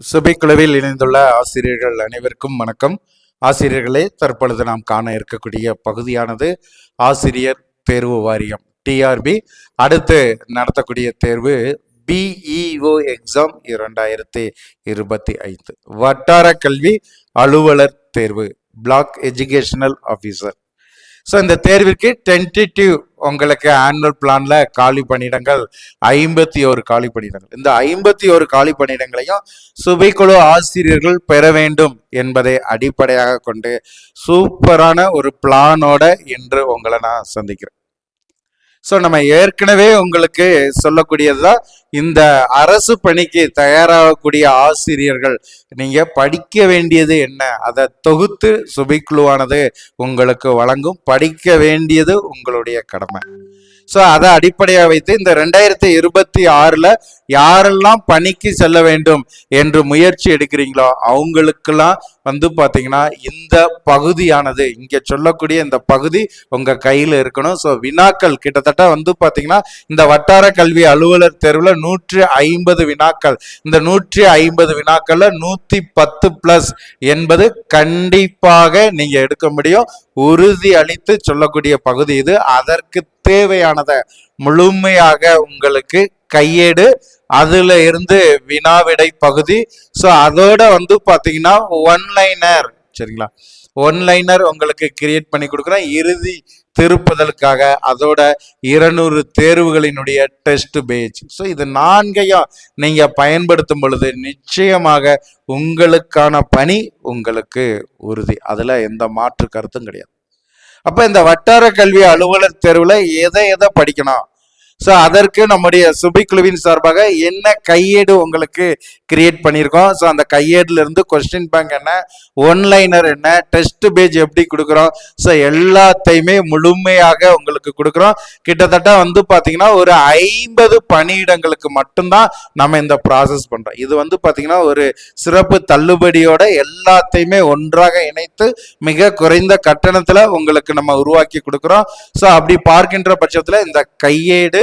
சுபைக்குழுவில் இணைந்துள்ள ஆசிரியர்கள் அனைவருக்கும் வணக்கம். ஆசிரியர்களே தற்பொழுது நாம் காண இருக்கக்கூடிய பகுதியானது ஆசிரியர் தேர்வு வாரியம் டிஆர்பி அடுத்து நடத்தக்கூடிய தேர்வு பிஇஓ எக்ஸாம் இரண்டாயிரத்தி இருபத்தி ஐந்து. வட்டார கல்வி அலுவலர் தேர்வு பிளாக் எஜுகேஷனல் ஆஃபீஸர். ஸோ இந்த தேர்விற்கு டென்டேட்டிவ் உங்களுக்கு ஆனுவல் பிளான்ல காலி பணியிடங்கள் ஐம்பத்தி ஒரு காலி பணியிடங்கள். இந்த ஐம்பத்தி ஒரு காலி பணியிடங்களையும் சுபைக்குழு ஆசிரியர்கள் பெற வேண்டும் என்பதை அடிப்படையாக கொண்டு சூப்பரான ஒரு பிளானோட இன்று உங்களை நான் சந்திக்கிறேன். ஸோ நம்ம ஏற்கனவே உங்களுக்கு சொல்லக்கூடியதுதான் இந்த அரசு பணிக்கு தயாராகக்கூடிய ஆசிரியர்கள் நீங்க படிக்க வேண்டியது என்ன? அதை தொகுத்து சுபிக்குழுவானது உங்களுக்கு வழங்கும். படிக்க வேண்டியது உங்களுடைய கடமை. ஸோ அதை அடிப்படையாக வைத்து இந்த ரெண்டாயிரத்தி இருபத்தி ஆறுல யாரெல்லாம் பணிக்கு செல்ல வேண்டும் என்று முயற்சி எடுக்கிறீங்களோ அவங்களுக்கெல்லாம் வந்து பார்த்தீங்கன்னா இந்த பகுதியானது இங்கே சொல்லக்கூடிய இந்த பகுதி உங்கள் கையில் இருக்கணும். ஸோ வினாக்கள் கிட்டத்தட்ட வந்து பார்த்தீங்கன்னா இந்த வட்டார கல்வி அலுவலர் தேர்வில் நூற்றி ஐம்பது வினாக்கள். இந்த நூற்றி ஐம்பது வினாக்களில் நூற்றி பத்து ப்ளஸ் என்பது கண்டிப்பாக நீங்கள் எடுக்க முடியும். உறுதி அளித்து சொல்லக்கூடிய பகுதி இது. அதற்கு தேவையானதை முழுமையாக உங்களுக்கு கையேடு அதுல இருந்து வினாவிடை பகுதி. ஸோ அதோட வந்து பார்த்தீங்கன்னா ஒன்லைனர் சரிங்களா? ஒன்லைனர் உங்களுக்கு கிரியேட் பண்ணி கொடுக்குறேன். இறுதி திருப்புதலுக்காக அதோட இருநூறு தேர்வுகளினுடைய டெஸ்ட் பேஜ் ஸோ இது நான்கையும் நீங்கள் பயன்படுத்தும் பொழுது நிச்சயமாக உங்களுக்கான பணி உங்களுக்கு உறுதி. அதில் எந்த மாற்று கருத்தும் கிடையாது. அப்போ இந்த வட்டார கல்வி அலுவலர் தேர்வில் எதை எதை படிக்கணும்? ஸோ அதற்கு நம்முடைய சுபிக்குழுவின் சார்பாக என்ன கையேடு உங்களுக்கு கிரியேட் பண்ணியிருக்கோம்? ஸோ அந்த கையேடுலேருந்து கொஸ்டின் பேங்க் என்ன ஒன்லைனர் என்ன டெஸ்ட் பேஜ் எப்படி கொடுக்குறோம்? ஸோ எல்லாத்தையுமே முழுமையாக உங்களுக்கு கொடுக்குறோம். கிட்டத்தட்ட வந்து பார்த்தீங்கன்னா ஒரு ஐம்பது பணியிடங்களுக்கு மட்டும்தான் நம்ம இந்த ப்ராசஸ் பண்ணுறோம் இது வந்து பார்த்தீங்கன்னா ஒரு சிறப்பு தள்ளுபடியோட எல்லாத்தையுமே ஒன்றாக இணைத்து மிக குறைந்த கட்டணத்தில் உங்களுக்கு நம்ம உருவாக்கி கொடுக்குறோம். ஸோ அப்படி பார்க்கின்ற பட்சத்தில் இந்த கையேடு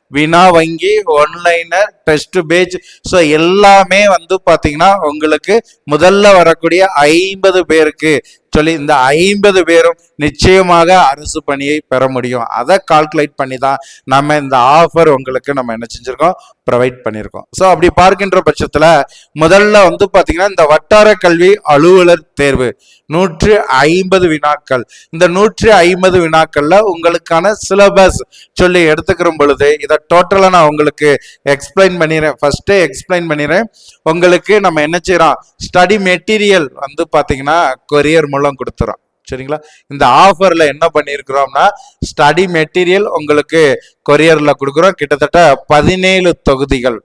வினா வங்கி ஒன்லைனர் டெஸ்ட் பேஜ் ஸோ எல்லாமே வந்து பார்த்தீங்கன்னா உங்களுக்கு முதல்ல வரக்கூடிய ஐம்பது பேருக்கு சொல்லி இந்த ஐம்பது பேரும் நிச்சயமாக அரசு பணியை பெற முடியும். அதை கால்குலேட் பண்ணி தான் நம்ம இந்த ஆஃபர் உங்களுக்கு நம்ம என்ன செஞ்சுருக்கோம்? ப்ரொவைட் பண்ணியிருக்கோம் ஸோ அப்படி பார்க்கின்ற பட்சத்தில் முதல்ல வந்து பார்த்தீங்கன்னா இந்த வட்டார கல்வி அலுவலர் தேர்வு. நூற்று ஐம்பது வினாக்கள். இந்த நூற்று ஐம்பது வினாக்கள்ல உங்களுக்கான சிலபஸ் சொல்லி எடுத்துக்கிற பொழுது இதை டோட்டலாக நான் உங்களுக்கு எக்ஸ்பிளைன் பண்ணிடுறேன் ஃபஸ்ட்டே எக்ஸ்பிளைன் பண்ணிடுறேன் உங்களுக்கு நம்ம என்ன செய்கிறோம் ஸ்டடி மெட்டீரியல் வந்து பார்த்தீங்கன்னா கொரியர் மூலம் கொடுத்துறோம். சரிங்களா? இந்த ஆஃபரில் என்ன பண்ணியிருக்கிறோம்னா ஸ்டடி மெட்டீரியல் உங்களுக்கு கொரியரில் கொடுக்குறோம். கிட்டத்தட்ட பதினேழு தொகுதிகள்.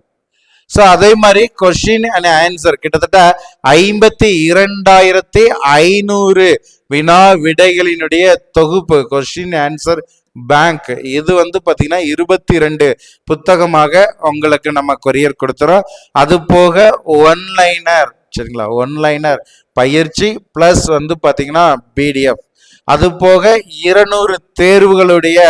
ஸோ அதே மாதிரி கொஷின் அண்ட் ஆன்சர் கிட்டத்தட்ட ஐம்பத்தி இரண்டாயிரத்தி ஐநூறு வினா விடைகளினுடைய தொகுப்பு கொஷின் ஆன்சர் பேங்க் இது வந்து பார்த்தீங்கன்னா இருபத்தி ரெண்டு புத்தகமாக உங்களுக்கு நம்ம கொரியர் கொடுத்துறோம். அது போக ஒன்லைனர் சரிங்களா? ஒன்லைனர் பயிற்சி பிளஸ் வந்து பார்த்தீங்கன்னா பிடிஎஃப் அது போக இருநூறு தேர்வுகளுடைய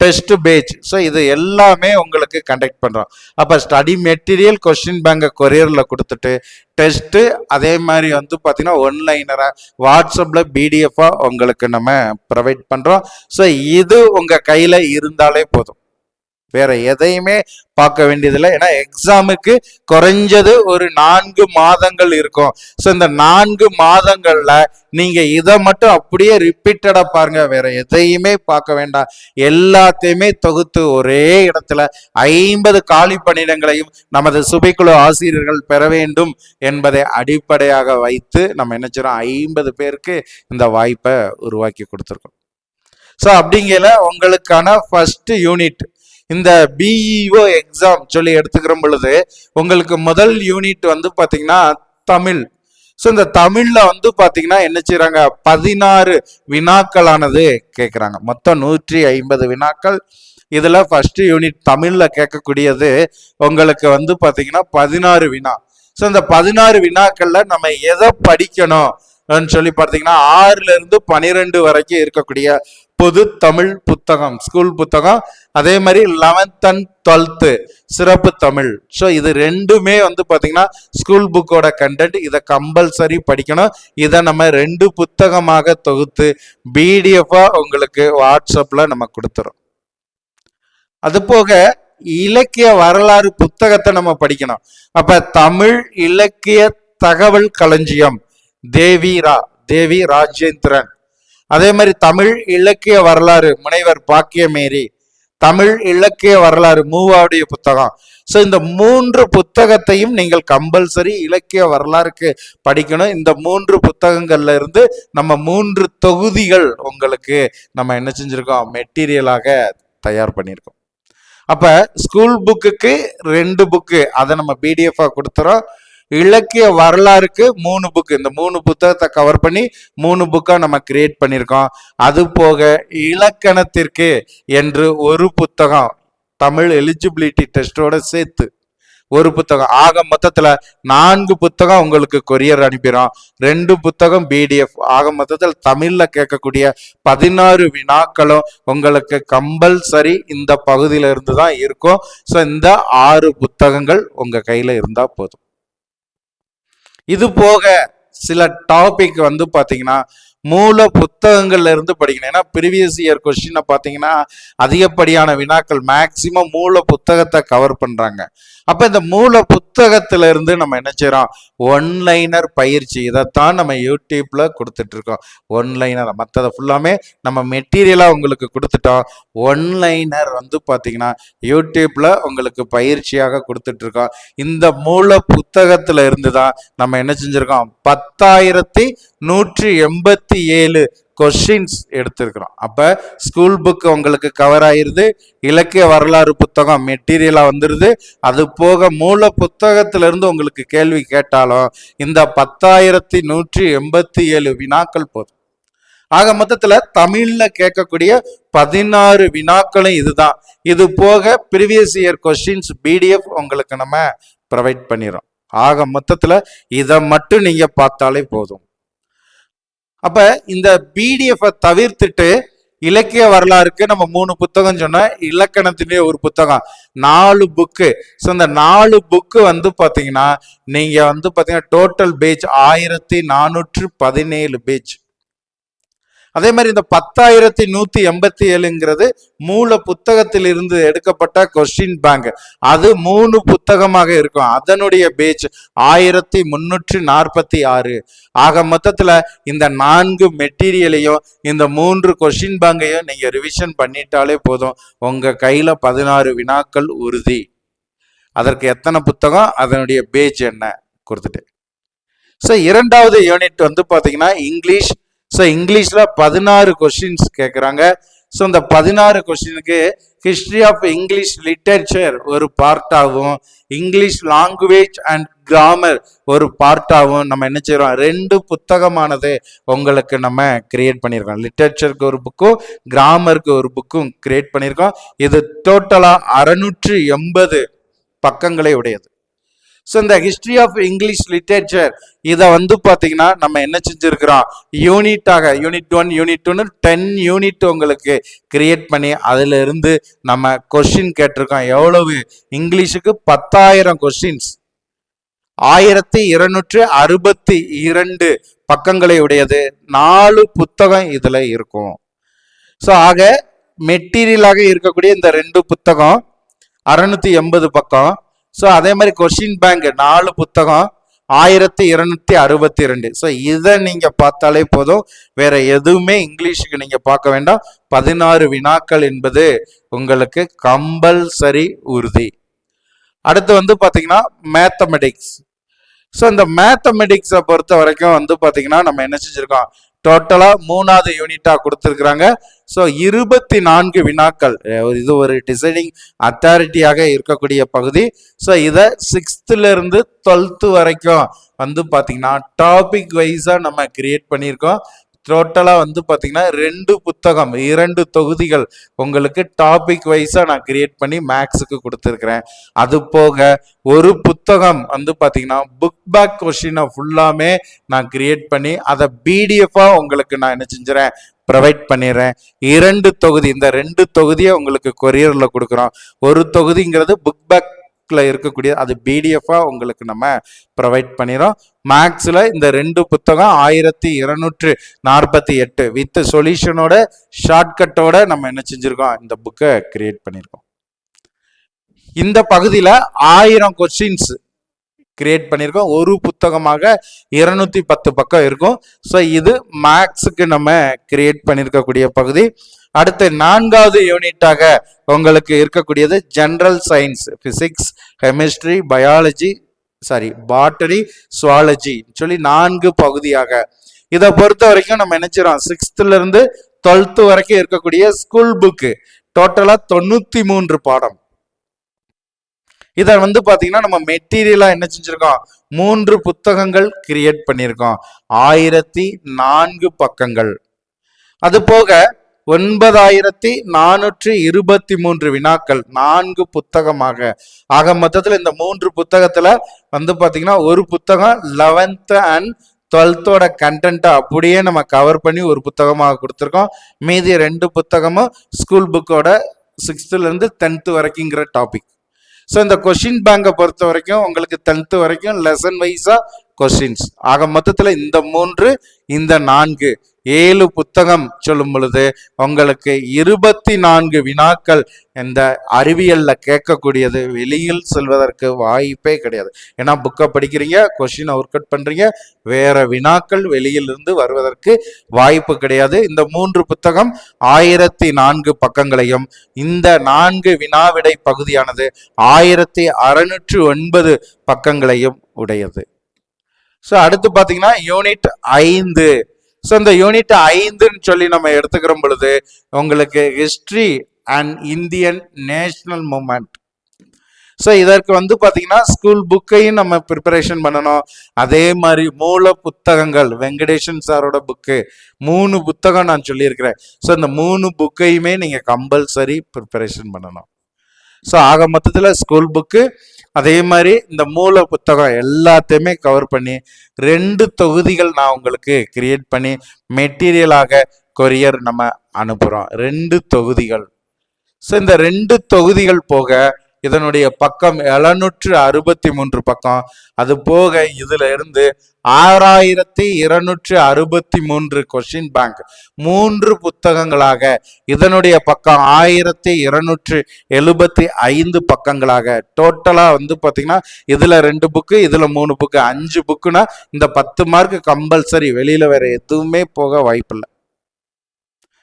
டெஸ்ட் பேஜ் ஸோ இது எல்லாமே உங்களுக்கு கண்டக்ட் பண்ணுறோம் அப்போ ஸ்டடி மெட்டீரியல் கொஸ்டின் பேங்கை கொரியரில் கொடுத்துட்டு டெஸ்ட்டு அதே மாதிரி வந்து பார்த்தீங்கன்னா ஒன்லைனராக வாட்ஸ்அப்பில் பிடிஎஃபாக உங்களுக்கு நம்ம ப்ரொவைட் பண்ணுறோம் ஸோ இது உங்கள் கையில் இருந்தாலே போதும். வேற எதையுமே பார்க்க வேண்டியதில்லை. ஏன்னா எக்ஸாமுக்கு குறைஞ்சது ஒரு நான்கு மாதங்கள் இருக்கும். ஸோ இந்த நான்கு மாதங்கள்ல நீங்க இதை மட்டும் அப்படியே ரிப்பீட்டடா பாருங்க. வேற எதையுமே பார்க்க வேண்டாம். எல்லாத்தையுமே தொகுத்து ஒரே இடத்துல ஐம்பது காலி பணியிடங்களையும் நமது சுபைக்குழு ஆசிரியர்கள் பெற வேண்டும் என்பதை அடிப்படையாக வைத்து நம்ம என்ன செய்யறோம் ஐம்பது பேருக்கு இந்த வாய்ப்பை உருவாக்கி கொடுத்துருக்கோம். ஸோ அப்படிங்கிற உங்களுக்கான ஃபர்ஸ்ட் யூனிட் இந்த பிஇஓ எக்ஸாம் சொல்லி எடுத்துக்கிற பொழுது உங்களுக்கு முதல் யூனிட் வந்து பார்த்தீங்கன்னா தமிழ். ஸோ இந்த தமிழில் வந்து பார்த்தீங்கன்னா என்ன செய்கிறாங்க பதினாறு வினாக்களானது கேட்குறாங்க மொத்தம் நூற்றி ஐம்பது வினாக்கள். இதில் ஃபஸ்ட்டு யூனிட் தமிழில் கேட்கக்கூடியது உங்களுக்கு வந்து பார்த்தீங்கன்னா பதினாறு வினா. ஸோ இந்த பதினாறு வினாக்களில் நம்ம எதை படிக்கணும் சொல்லி பார்த்தீங்கன்னா ஆறுலேருந்து பனிரெண்டு வரைக்கும் இருக்கக்கூடிய பொது தமிழ் புத்தகம் ஸ்கூல் புத்தகம் அதே மாதிரி லெவன்த் அண்ட் டுவெல்த்து சிறப்பு தமிழ். ஸோ இது ரெண்டுமே வந்து பார்த்தீங்கன்னா ஸ்கூல் புக்கோட கண்டென்ட் இதை கம்பல்சரி படிக்கணும். இதை நம்ம ரெண்டு புத்தகமாக தொகுத்து பிடிஎஃபாக உங்களுக்கு வாட்ஸ்அப்பில் நம்ம கொடுத்துறோம். அது போக இலக்கிய வரலாறு புத்தகத்தை நம்ம படிக்கணும். அப்ப தமிழ் இலக்கிய தகவல் களஞ்சியம் தேவி ரா தேவி ராஜேந்திரன். அதே மாதிரி தமிழ் இலக்கிய வரலாறு முனைவர் பாக்கியமேரி தமிழ் இலக்கிய வரலாறு மூவாவுடைய புத்தகம். ஸோ இந்த மூன்று புத்தகத்தையும் நீங்கள் கம்பல்சரி இலக்கிய வரலாறுக்கு படிக்கணும். இந்த மூன்று புத்தகங்கள்ல இருந்து நம்ம மூன்று தொகுதிகள் உங்களுக்கு நம்ம என்ன செஞ்சிருக்கோம்? மெட்டீரியலாக தயார் பண்ணியிருக்கோம். அப்போ ஸ்கூல் புக்குக்கு ரெண்டு புக்கு அதை நம்ம பிடிஎஃபாக கொடுத்துறோம். இலக்கிய வரலாறுக்கு மூணு புக்கு இந்த மூணு புத்தகத்தை கவர் பண்ணி மூணு புக்காக நம்ம கிரியேட் பண்ணியிருக்கோம். அது போக இலக்கணத்திற்கு என்று ஒரு புத்தகம் தமிழ் எலிஜிபிலிட்டி டெஸ்டோட சேர்த்து ஒரு புத்தகம். ஆக மொத்தத்தில் நான்கு புத்தகம் உங்களுக்கு கொரியர் அனுப்பிடும் ரெண்டு புத்தகம் பிடிஎஃப் ஆக மொத்தத்தில் தமிழில் கேட்கக்கூடிய பதினாறு வினாக்களும் உங்களுக்கு கம்பல்சரி இந்த பகுதியில இருந்து தான் இருக்கும். ஸோ இந்த ஆறு புத்தகங்கள் உங்கள் கையில் இருந்தால் போதும். இது போக சில டாபிக் வந்து பாத்தீங்கன்னா மூல புத்தகங்கள்ல இருந்து படிக்கணும். ஏன்னா ப்ரீவியஸ் இயர் கொஸ்டினை பார்த்தீங்கன்னா அதிகப்படியான வினாக்கள் மேக்சிமம் மூல புத்தகத்தை கவர் பண்றாங்க. அப்ப இந்த மூல புத்தகத்துல இருந்து நம்ம என்ன செய்றோம்? ஒன்லைனர் பயிற்சி. இதைத்தான் நம்ம யூடியூப்ல கொடுத்துட்டு இருக்கோம் ஒன்லைனர் மற்றதை ஃபுல்லாமே நம்ம மெட்டீரியலா உங்களுக்கு கொடுத்துட்டோம். ஒன்லைனர் வந்து பாத்தீங்கன்னா யூடியூப்ல உங்களுக்கு பயிற்சியாக கொடுத்துட்டு இருக்கோம் இந்த மூல புத்தகத்துல இருந்து தான் நம்ம என்ன செஞ்சிருக்கோம்? பத்தாயிரத்தி நூற்றி எண்பத்தி ஏழு கொஷின்ஸ் எடுத்திருக்கிறோம். அப்போ ஸ்கூல் புக் உங்களுக்கு கவர் ஆயிடுது இலக்கிய வரலாறு புத்தகம் மெட்டீரியலாக வந்துடுது அது போக மூல புத்தகத்திலிருந்து உங்களுக்கு கேள்வி கேட்டாலும் இந்த பத்தாயிரத்தி நூற்றி எண்பத்தி ஏழு வினாக்கள் போதும். ஆக மொத்தத்தில் தமிழில் கேட்கக்கூடிய பதினாறு வினாக்களும் இதுதான். இது போக ப்ரீவியஸ் இயர் கொஸ்டின்ஸ் பிடிஎஃப் உங்களுக்கு நம்ம ப்ரொவைட் பண்ணிடுறோம். ஆக மொத்தத்தில் இதை மட்டும் நீங்கள் பார்த்தாலே போதும். அப்ப இந்த பிடிஎஃப் தவிர்த்துட்டு இலக்கிய வரலாறுக்கு நம்ம மூணு புத்தகம் சொன்னோம் இலக்கணத்திலே ஒரு புத்தகம். நாலு புக்கு ஸோ இந்த நாலு புக்கு வந்து பார்த்தீங்கன்னா நீங்க வந்து பார்த்தீங்கன்னா டோட்டல் பேஜ் ஆயிரத்தி நானூற்று பதினேழு பேஜ் அதே மாதிரி இந்த பத்தாயிரத்தி நூத்தி எண்பத்தி ஏழுங்கிறது மூல புத்தகத்தில் இருந்து எடுக்கப்பட்ட கொஸ்டின் பேங்க் அது மூணு புத்தகமாக இருக்கும். அதனுடைய பேஜ் ஆயிரத்தி முன்னூற்றி நாற்பத்தி ஆறு. ஆக மொத்தத்துல இந்த நான்கு மெட்டீரியலையும் இந்த மூன்று கொஸ்டின் பேங்கையும் நீங்க ரிவிஷன் பண்ணிட்டாலே போதும். உங்க கையில பதினாறு வினாக்கள் உறுதி. அதற்கு எத்தனை புத்தகம்? அதனுடைய பேஜ் என்ன? கொடுத்துட்டு. ஸோ இரண்டாவது யூனிட் வந்து பார்த்தீங்கன்னா இங்கிலீஷ் ஸோ இங்கிலீஷில் பதினாறு கொஸ்டின்ஸ் கேட்குறாங்க ஸோ இந்த பதினாறு கொஸ்டினுக்கு ஹிஸ்ட்ரி ஆஃப் இங்கிலீஷ் லிட்டரேச்சர் ஒரு பார்ட்டாகவும் இங்கிலீஷ் லாங்குவேஜ் அண்ட் கிராமர் ஒரு பார்ட்டாகவும் நம்ம என்ன செய்கிறோம் ரெண்டு புத்தகமானது உங்களுக்கு நம்ம கிரியேட் பண்ணியிருக்கோம் லிட்டரேச்சருக்கு ஒரு புக்கும் கிராமருக்கு ஒரு புக்கும் கிரியேட் பண்ணியிருக்கோம் இது டோட்டலாக அறுநூற்று எண்பது பக்கங்களை உடையது. ஸோ இந்த ஹிஸ்ட்ரி ஆஃப் இங்கிலீஷ் லிட்ரேச்சர் இதை வந்து பார்த்தீங்கன்னா நம்ம என்ன செஞ்சுருக்கிறோம்? யூனிட்டாக யூனிட் ஒன் யூனிட் டூன்னு டென் யூனிட் உங்களுக்கு கிரியேட் பண்ணி அதிலிருந்து நம்ம கொஷின் கேட்டிருக்கோம். எவ்வளவு? இங்கிலீஷுக்கு பத்தாயிரம் கொஷின்ஸ் ஆயிரத்தி இருநூற்று அறுபத்தி இரண்டு பக்கங்களை உடையது. நாலு புத்தகம் இதில் இருக்கும். ஸோ ஆக மெட்டீரியலாக இருக்கக்கூடிய இந்த ரெண்டு புத்தகம் அறுநூத்தி எண்பது பக்கம். ஸோ அதே மாதிரி கொஷின் பேங்க் நாலு புத்தகம் ஆயிரத்தி இருநூத்தி அறுபத்தி ரெண்டு ஸோ இதை நீங்கள் பார்த்தாலே போதும். வேற எதுவுமே இங்கிலீஷுக்கு நீங்கள் பார்க்க வேண்டாம். பதினாறு வினாக்கள் என்பது உங்களுக்கு கம்பல்சரி உறுதி. அடுத்து வந்து பார்த்தீங்கன்னா மேத்தமெட்டிக்ஸ் ஸோ இந்த மேத்தமெட்டிக்ஸை பொறுத்த வரைக்கும் வந்து பார்த்தீங்கன்னா நம்ம என்ன செஞ்சிருக்கோம்? டோட்டலா மூணாவது யூனிட்டா கொடுத்துருக்குறாங்க. ஸோ இருபத்தி நான்கு வினாக்கள் இது ஒரு டிசைனிங் அத்தாரிட்டியாக இருக்கக்கூடிய பகுதி. ஸோ இதை சிக்ஸ்த்துலேருந்து டுவெல்த்து வரைக்கும் வந்து பார்த்தீங்கன்னா டாபிக் வைஸாக நம்ம கிரியேட் பண்ணியிருக்கோம். டோட்டலாக வந்து பார்த்திங்கன்னா ரெண்டு புத்தகம் இரண்டு தொகுதிகள் உங்களுக்கு டாபிக் வைஸாக நான் கிரியேட் பண்ணி மேக்ஸுக்கு கொடுத்துருக்குறேன். அது போக ஒரு புத்தகம் வந்து பார்த்திங்கன்னா புக் பேக் கொஷினை ஃபுல்லாமே நான் கிரியேட் பண்ணி அதை பிடிஎஃபாக உங்களுக்கு நான் என்ன செஞ்சுறேன் ப்ரொவைட் பண்ணிடுறேன். இரண்டு தொகுதி இந்த ரெண்டு தொகுதியை உங்களுக்கு கொரியரில் கொடுக்குறோம். ஒரு தொகுதிங்கிறது புக் பேக்கில் இருக்கக்கூடிய அது பிடிஎஃபாக உங்களுக்கு நம்ம ப்ரொவைட் பண்ணிடுறோம். மேக்ஸில் இந்த ரெண்டு புத்தகம் ஆயிரத்தி இருநூற்று நாற்பத்தி எட்டு வித் சொல்யூஷனோட ஷார்ட்கட்டோட நம்ம என்ன செஞ்சுருக்கோம்? இந்த புக்கை கிரியேட் பண்ணியிருக்கோம் இந்த பகுதியில் ஆயிரம் கொஸ்டின்ஸ் கிரியேட் பண்ணியிருக்கோம் ஒரு புத்தகமாக இருநூத்தி பத்து பக்கம் இருக்கும். ஸோ இது மேக்ஸுக்கு நம்ம கிரியேட் பண்ணியிருக்கக்கூடிய பகுதி. அடுத்து நான்காவது யூனிட்டாக உங்களுக்கு இருக்கக்கூடியது general science physics chemistry biology sorry botany zoology சொல்லி நான்கு பகுதியாக. இதை பொறுத்த வரைக்கும் நம்ம நினைச்சிடோம் சிக்ஸ்த்ல இருந்து டுவெல்த் வரைக்கும் இருக்கக்கூடிய ஸ்கூல் புக்கு டோட்டலா தொண்ணூத்தி மூன்று பாடம். இதை வந்து பாத்தீங்கன்னா நம்ம மெட்டீரியலா என்ன செஞ்சிருக்கோம்? மூன்று புத்தகங்கள் கிரியேட் பண்ணியிருக்கோம். ஆயிரத்தி நான்கு பக்கங்கள். அது போக ஒன்பதாயிரத்தி நானூற்றி இருபத்தி மூன்று வினாக்கள் நான்கு புத்தகமாக. ஆக மொத்தத்தில் இந்த மூன்று புத்தகத்தில் வந்து பார்த்தீங்கன்னா ஒரு புத்தகம் லெவன்த்து அண்ட் டுவெல்த்தோட கண்டென்ட்டை அப்படியே நம்ம கவர் பண்ணி ஒரு புத்தகமாக கொடுத்துருக்கோம். மீதி ரெண்டு புத்தகமும் ஸ்கூல் புக்கோட சிக்ஸ்த்துலேருந்து டென்த்து வரைக்குங்கிற டாபிக் ஸோ இந்த கொஷின் பேங்கை பொறுத்த வரைக்கும் உங்களுக்கு டென்த்து வரைக்கும் லெசன் வைஸாக கொஷின்ஸ் ஆக மொத்தத்தில் இந்த மூன்று இந்த நான்கு. ஏழு புத்தகம் சொல்லும் பொழுது உங்களுக்கு இருபத்தி நான்கு வினாக்கள் இந்த அறிவியல்ல கேட்கக்கூடியது வெளியில் செல்வதற்கு வாய்ப்பே கிடையாது. ஏன்னா புக்கை படிக்கிறீங்க கொஷின் ஒர்க் அவுட் பண்றீங்க வேற வினாக்கள் வெளியில் இருந்து வருவதற்கு வாய்ப்பு கிடையாது. இந்த மூன்று புத்தகம் ஆயிரத்தி நான்கு பக்கங்களையும் இந்த நான்கு வினாவிடை பகுதியானது ஆயிரத்தி அறுநூற்று ஒன்பது பக்கங்களையும் உடையது. ஸோ அடுத்து பார்த்தீங்கன்னா யூனிட் ஐந்து ஸோ இந்த யூனிட் ஐந்துன்னு சொல்லி நம்ம எடுத்துக்கிற பொழுது உங்களுக்கு history and Indian national movement so இதற்கு வந்து பார்த்தீங்கன்னா ஸ்கூல் புக்கையும் நம்ம ப்ரிப்பரேஷன் பண்ணணும். அதே மாதிரி மூல புத்தகங்கள் வெங்கடேஷன் சாரோட புக்கு மூணு புத்தகம் நான் சொல்லியிருக்கிறேன். ஸோ இந்த மூணு புக்கையுமே நீங்கள் கம்பல்சரி ப்ரிப்பரேஷன் பண்ணணும். ஸோ ஆக மொத்தத்தில் ஸ்கூல் புக்கு அதே மாதிரி இந்த மூல புத்தகம் எல்லாத்தையுமே கவர் பண்ணி ரெண்டு தொகுதிகள் நான் உங்களுக்கு கிரியேட் பண்ணி மெட்டீரியலாக கொரியர் நம்ம அனுப்புகிறோம் ரெண்டு தொகுதிகள். ஸோ இந்த ரெண்டு தொகுதிகள் போக இதனுடைய பக்கம் எழுநூற்று அறுபத்தி மூன்று பக்கம். அது போக இதுல இருந்து ஆறாயிரத்தி இருநூற்று அறுபத்தி மூன்று கொஸ்டின் பேங்க் மூன்று புத்தகங்களாக இதனுடைய பக்கம் ஆயிரத்தி இருநூற்று எழுபத்தி ஐந்து பக்கங்களாக. டோட்டலாக வந்து பார்த்தீங்கன்னா இதில் ரெண்டு புக்கு இதில் மூணு புக்கு அஞ்சு புக்குனா இந்த பத்து மார்க் கம்பல்சரி வெளியில் வேற எதுவுமே போக வாய்ப்பில்லை.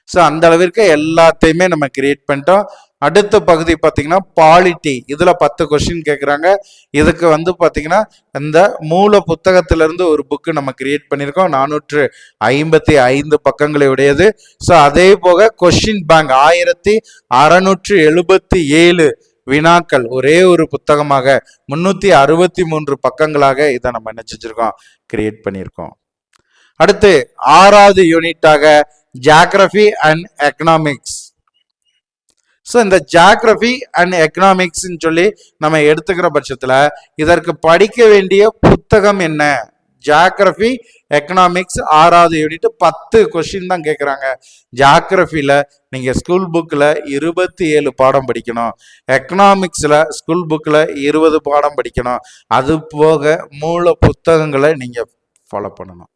ஸோ அந்த அளவிற்கு எல்லாத்தையுமே நம்ம கிரியேட் பண்ணிட்டோம். அடுத்த பகுதி பார்த்தீங்கன்னா பாலிட்டி இதில் பத்து கொஸ்டின் கேட்குறாங்க இதுக்கு வந்து பார்த்தீங்கன்னா இந்த மூல புத்தகத்திலிருந்து ஒரு புக்கு நம்ம கிரியேட் பண்ணியிருக்கோம். நானூற்று ஐம்பத்தி ஐந்து பக்கங்களை உடையது. ஸோ அதே போக கொஸ்டின் பேங்க் ஆயிரத்தி அறநூற்று எழுபத்தி ஏழு வினாக்கள் ஒரே ஒரு புத்தகமாக முந்நூற்றி அறுபத்தி மூன்று பக்கங்களாக இதை நம்ம என்ன செஞ்சிருக்கோம்? கிரியேட் பண்ணியிருக்கோம். அடுத்து ஆறாவது யூனிட்டாக ஜியாகிரபி அண்ட் எக்கனாமிக்ஸ் ஸோ இந்த ஜாகிரபி அண்ட் எக்கனாமிக்ஸ்ன்னு சொல்லி நம்ம எடுத்துக்கிற பட்சத்தில் இதற்கு படிக்க வேண்டிய புத்தகம் என்ன? ஜாகிரபி எக்கனாமிக்ஸ் ஆறாவது யூனிட் பத்து கொஷின் தான் கேட்குறாங்க ஜாகிரபியில் நீங்கள் ஸ்கூல் புக்கில் இருபத்தி ஏழு பாடம் படிக்கணும். எக்கனாமிக்ஸில் ஸ்கூல் புக்கில் இருபது பாடம் படிக்கணும். அது போக மூல புத்தகங்களை நீங்கள் ஃபாலோ பண்ணணும்.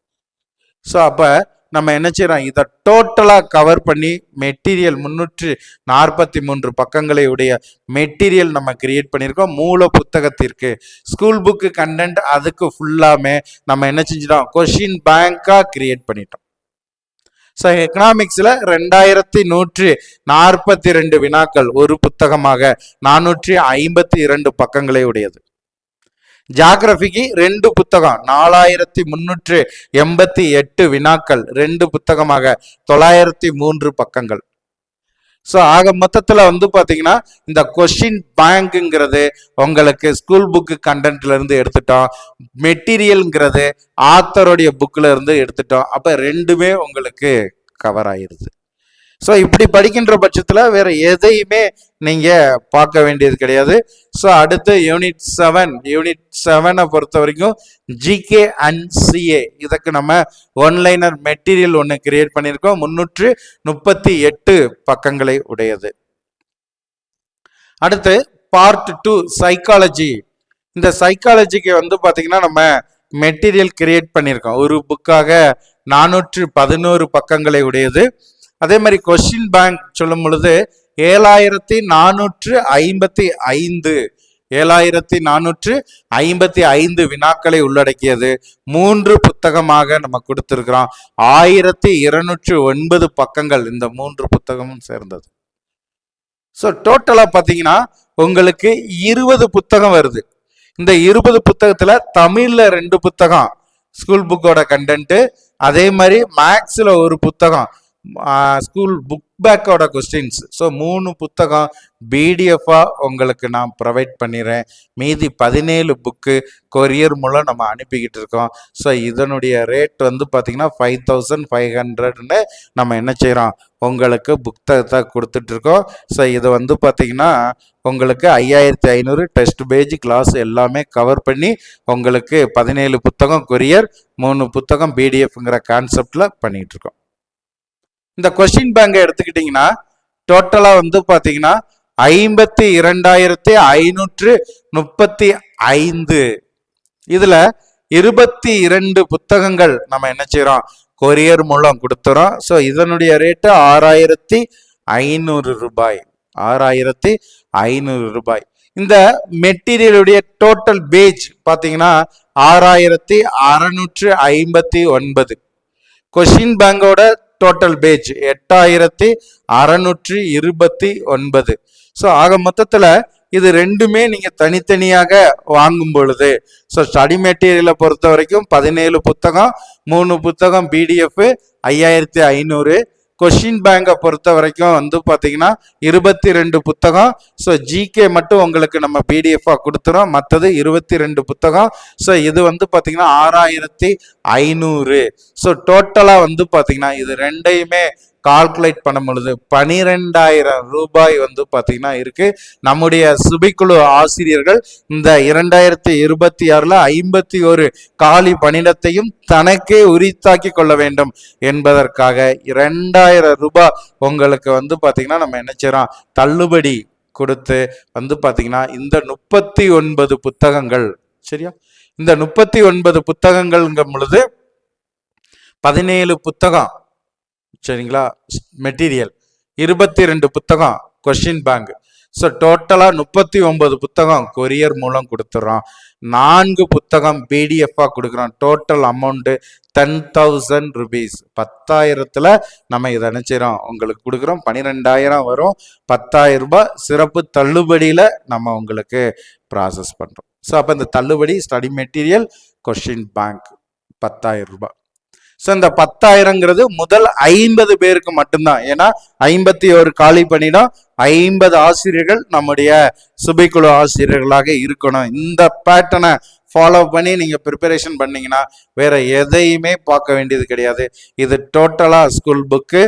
ஸோ அப்போ நம்ம என்ன செய்யறோம்? இதை டோட்டலாக கவர் பண்ணி மெட்டீரியல் முன்னூற்றி நாற்பத்தி மூன்று பக்கங்களை உடைய மெட்டீரியல் நம்ம கிரியேட் பண்ணியிருக்கோம். மூல புத்தகத்திற்கு. ஸ்கூல் புக்கு கண்டென்ட் அதுக்கு ஃபுல்லாமே நம்ம என்ன செஞ்சிட்டோம்? கொஷின் பேங்காக கிரியேட் பண்ணிட்டோம். ஸோ எக்கனாமிக்ஸில் ரெண்டாயிரத்தி நூற்றி நாற்பத்தி ரெண்டு வினாக்கள் ஒரு புத்தகமாக நானூற்றி ஐம்பத்தி இரண்டு பக்கங்களை உடையது. ஜாகிரபிக்கு ரெண்டு புத்தகம் நாலாயிரத்தி முன்னூற்று எண்பத்தி எட்டு வினாக்கள் ரெண்டு புத்தகமாக தொள்ளாயிரத்தி மூன்று பக்கங்கள். ஸோ ஆக மொத்தத்தில் வந்து பார்த்தீங்கன்னா இந்த கொஷின் பேங்க்குங்கிறது உங்களுக்கு ஸ்கூல் புக்கு கண்டென்ட்லேருந்து எடுத்துட்டோம் மெட்டீரியல்ங்கிறது ஆத்தருடைய புக்கில் இருந்து எடுத்துட்டோம் அப்போ ரெண்டுமே உங்களுக்கு கவர் ஆயிடுது ஸோ இப்படி படிக்கின்ற பட்சத்தில் வேற எதையுமே நீங்கள் பார்க்க வேண்டியது கிடையாது. ஸோ அடுத்து யூனிட் செவன் யூனிட் செவனை பொறுத்த வரைக்கும் ஜிகே அண்ட் சிஏ இதுக்கு நம்ம ஒன்லைனர் மெட்டீரியல் ஒன்று கிரியேட் பண்ணியிருக்கோம். முன்னூற்று முப்பத்தி எட்டு பக்கங்களை உடையது. அடுத்து பார்ட் டூ சைக்காலஜி இந்த சைக்காலஜிக்கு வந்து பார்த்தீங்கன்னா நம்ம மெட்டீரியல் கிரியேட் பண்ணியிருக்கோம். ஒரு புக்காக நானூற்று பதினோரு பக்கங்களை உடையது. அதே மாதிரி கொஸ்டின் பேங்க் சொல்லும் பொழுது ஏழாயிரத்தி நானூற்று ஐம்பத்தி ஐந்து ஏழாயிரத்தி நானூற்று ஐம்பத்தி ஐந்து வினாக்களை உள்ளடக்கியது. மூன்று புத்தகமாக நம்ம கொடுத்துருக்குறோம். ஆயிரத்தி இருநூற்று ஒன்பது பக்கங்கள் இந்த மூன்று புத்தகமும் சேர்ந்தது. ஸோ டோட்டலாக பார்த்தீங்கன்னா உங்களுக்கு இருபது புத்தகம் வருது. இந்த இருபது புத்தகத்தில் தமிழில் ரெண்டு புத்தகம் ஸ்கூல் புக்கோட கண்டென்ட்டு அதே மாதிரி மேக்ஸில் ஒரு புத்தகம் ஸ்கூல் புக் பேக்கோட கொஸ்டின்ஸ் ஸோ மூணு புத்தகம் பிடிஎஃபாக உங்களுக்கு நான் ப்ரொவைட் பண்ணிடுறேன் மீதி பதினேழு புக்கு கொரியர் மூலம் நம்ம அனுப்பிக்கிட்டு இருக்கோம். ஸோ இதனுடைய ரேட் வந்து பார்த்தீங்கன்னா ஃபைவ் தௌசண்ட் ஃபைவ் ஹண்ட்ரட்னு நம்ம என்ன செய்கிறோம் உங்களுக்கு புத்தகத்தை கொடுத்துட்ருக்கோம் ஸோ இது வந்து பார்த்திங்கன்னா உங்களுக்கு ஐயாயிரத்தி ஐநூறு டெஸ்ட் பேஜ் கிளாஸ் எல்லாமே கவர் பண்ணி உங்களுக்கு பதினேழு புத்தகம் கொரியர் மூணு புத்தகம் பிடிஎஃப்ங்கிற கான்செப்டில் பண்ணிகிட்டு இருக்கோம். இந்த கொஸ்டின் பேங்கை எடுத்துக்கிட்டிங்கன்னா டோட்டலாக வந்து பார்த்தீங்கன்னா ஐம்பத்தி இரண்டாயிரத்தி ஐநூற்று முப்பத்தி ஐந்து. இதில் இருபத்தி இரண்டு புத்தகங்கள் நம்ம என்ன செய்கிறோம் கொரியர் மூலம் கொடுத்துறோம். ஸோ இதனுடைய ரேட்டு ஆறாயிரத்தி ஐநூறு ரூபாய். ஆறாயிரத்தி ஐநூறு ரூபாய். இந்த மெட்டீரியலுடைய டோட்டல் பேஜ் பார்த்தீங்கன்னா ஆறாயிரத்தி அறநூற்று ஐம்பத்தி ஒன்பது. கொஷின் பேங்கோட டோட்டல் பேஜ் எட்டாயிரத்தி அறநூற்றி இருபத்தி ஒன்பது. ஸோ ஆக மொத்தத்தில் இது ரெண்டுமே நீங்கள் தனித்தனியாக வாங்கும் பொழுது ஸோ ஸ்டடி மெட்டீரியலை பொறுத்த வரைக்கும் பதினேழு புத்தகம் மூணு புத்தகம் பிடிஎஃப் ஐயாயிரத்தி ஐநூறு கொஷின் பேங்கை பொறுத்த வரைக்கும் வந்து பார்த்தீங்கன்னா இருபத்தி ரெண்டு புத்தகம் ஸோ ஜிகே மட்டும் உங்களுக்கு நம்ம பிடிஎஃபாக கொடுத்துறோம். மற்றது இருபத்தி ரெண்டு புத்தகம். ஸோ இது வந்து பார்த்தீங்கன்னா ஆறாயிரத்தி ஐநூறு. ஸோ டோட்டலாக வந்து பார்த்தீங்கன்னா இது ரெண்டையுமே கால்குலேட் பண்ணும் பொழுது பனிரெண்டாயிரம் ரூபாய் வந்து பார்த்தீங்கன்னா இருக்கு. நம்முடைய சுபிக்குழு ஆசிரியர்கள் இந்த இரண்டாயிரத்தி இருபத்தி ஆறுல ஐம்பத்தி ஒரு காலி பணியிடத்தையும் தனக்கே உரித்தாக்கி கொள்ள வேண்டும் என்பதற்காக இரண்டாயிரம் ரூபாய் உங்களுக்கு வந்து பார்த்தீங்கன்னா நம்ம என்ன செய்கிறோம் தள்ளுபடி கொடுத்து வந்து பார்த்தீங்கன்னா இந்த முப்பத்தி ஒன்பது புத்தகங்கள் சரியா? இந்த முப்பத்தி ஒன்பது புத்தகங்கள்ங்கும் பொழுது பதினேழு புத்தகம் சரிங்களா? மெட்டீரியல் இருபத்தி ரெண்டு புத்தகம் கொஷின் பேங்க் ஸோ டோட்டலாக முப்பத்தி ஒன்பது புத்தகம் கொரியர் மூலம் கொடுத்துட்றோம் நான்கு புத்தகம் பிடிஎஃபாக கொடுக்குறோம். Total amount ten thousand rupees பத்தாயிரத்தில் நம்ம இதை நினச்சிரோம் உங்களுக்கு கொடுக்குறோம். பன்னிரெண்டாயிரம் வரும். பத்தாயிரம் ரூபாய் சிறப்பு தள்ளுபடியில் நம்ம உங்களுக்கு ப்ராசஸ் பண்ணுறோம் ஸோ அப்போ இந்த தள்ளுபடி ஸ்டடி மெட்டீரியல் கொஷின் பேங்க் பத்தாயிரம் ரூபாய். ஸோ இந்த பத்தாயிரங்கிறது முதல் ஐம்பது பேருக்கு மட்டும்தான். ஏன்னா ஐம்பத்தி ஒரு காலி பண்ணினா ஐம்பது ஆசிரியர்கள் நம்முடைய சுபைக்குழு ஆசிரியர்களாக இருக்கணும். இந்த பேட்டர்னை ஃபாலோ பண்ணி நீங்கள் ப்ரிப்பரேஷன் பண்ணிங்கன்னா வேற எதையுமே பார்க்க வேண்டியது கிடையாது. இது டோட்டலாக ஸ்கூல் புக்கு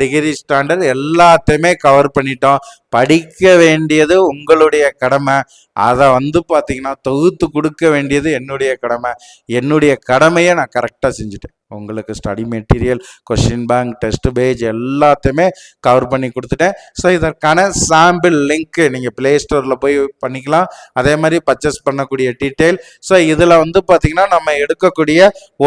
டிகிரி ஸ்டாண்டர்ட் எல்லாத்தையுமே கவர் பண்ணிட்டோம். படிக்க வேண்டியது உங்களுடைய கடமை. அதை வந்து பார்த்தீங்கன்னா தொகுத்து கொடுக்க வேண்டியது என்னுடைய கடமை. என்னுடைய கடமையை நான் கரெக்டாக செஞ்சுட்டேன். உங்களுக்கு study material question bank test page எல்லாத்தையுமே கவர் பண்ணி கொடுத்துட்டேன். ஸோ இதற்கான சாம்பிள் லிங்க்கு நீங்கள் ப்ளே ஸ்டோரில் போய் பண்ணிக்கலாம். அதே மாதிரி பர்ச்சேஸ் பண்ணக்கூடிய டீட்டெயில் ஸோ இதில் வந்து பார்த்திங்கன்னா நம்ம எடுக்கக்கூடிய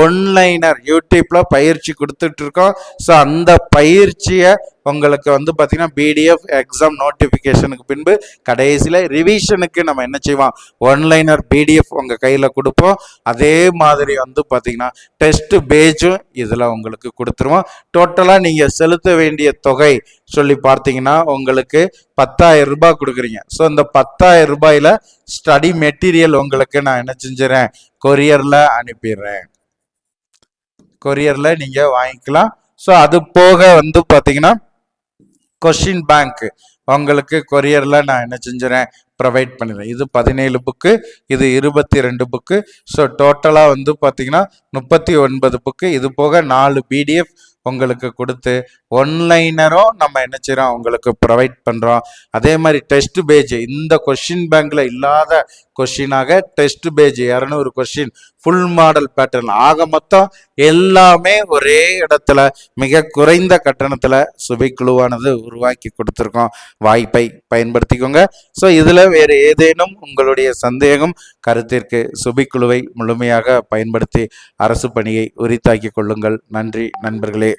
ஒன்லைனர் யூடியூப்பில் பயிற்சி கொடுத்துட்ருக்கோம் ஸோ அந்த பயிற்சியை உங்களுக்கு வந்து பார்த்தீங்கன்னா பிடிஎஃப் எக்ஸாம் நோட்டிஃபிகேஷனுக்கு பின்பு கடைசியில் ரிவிஷனுக்கு நம்ம என்ன செய்வோம்? ஒன்லைனர் பிடிஎஃப் உங்கள் கையில் கொடுப்போம். அதே மாதிரி வந்து பார்த்தீங்கன்னா டெஸ்ட் பேஜும் இதில் உங்களுக்கு கொடுத்துருவோம். டோட்டலாக நீங்கள் செலுத்த வேண்டிய தொகை சொல்லி பார்த்தீங்கன்னா உங்களுக்கு பத்தாயிரம் ரூபாய் கொடுக்குறீங்க. ஸோ இந்த பத்தாயிரம் ரூபாயில் ஸ்டடி மெட்டீரியல் உங்களுக்கு நான் என்ன செஞ்சிடறேன்? கொரியரில் அனுப்பிடுறேன். கொரியரில் நீங்கள் வாங்கிக்கலாம். ஸோ அது போக வந்து பார்த்தீங்கன்னா கொஷின் பேங்க். உங்களுக்கு கொரியரில் நான் என்ன செஞ்சுறேன்? ப்ரொவைட் பண்ணிடுறேன். இது பதினேழு புக்கு இது இருபத்தி ரெண்டு புக்கு ஸோ டோட்டலாக வந்து பார்த்தீங்கன்னா முப்பத்தி ஒன்பது புக்கு இது போக நாலு பிடிஎஃப் உங்களுக்கு கொடுத்து ஒன்லைனரும் நம்ம என்ன செய்கிறோம் உங்களுக்கு ப்ரொவைட் பண்ணுறோம் அதே மாதிரி டெஸ்ட் பேஜ் இந்த கொஷின் பேங்கில் இல்லாத கொஷினாக டெஸ்ட் பேஜ் இரநூறு கொஷின் ஃபுல் மாடல் பேட்டர்ன் ஆக மொத்தம் எல்லாமே ஒரே இடத்துல மிக குறைந்த கட்டணத்தில் சுபைக்குழுவானது உருவாக்கி கொடுத்துருக்கோம். வாய்ப்பை பயன்படுத்திக்கோங்க. ஸோ இதில் வேறு ஏதேனும் உங்களுடைய சந்தேகம் கருத்திற்கு சுபிக்குழுவை முழுமையாக பயன்படுத்தி அரசு பணியை உரித்தாக்கி கொள்ளுங்கள். நன்றி நண்பர்களே.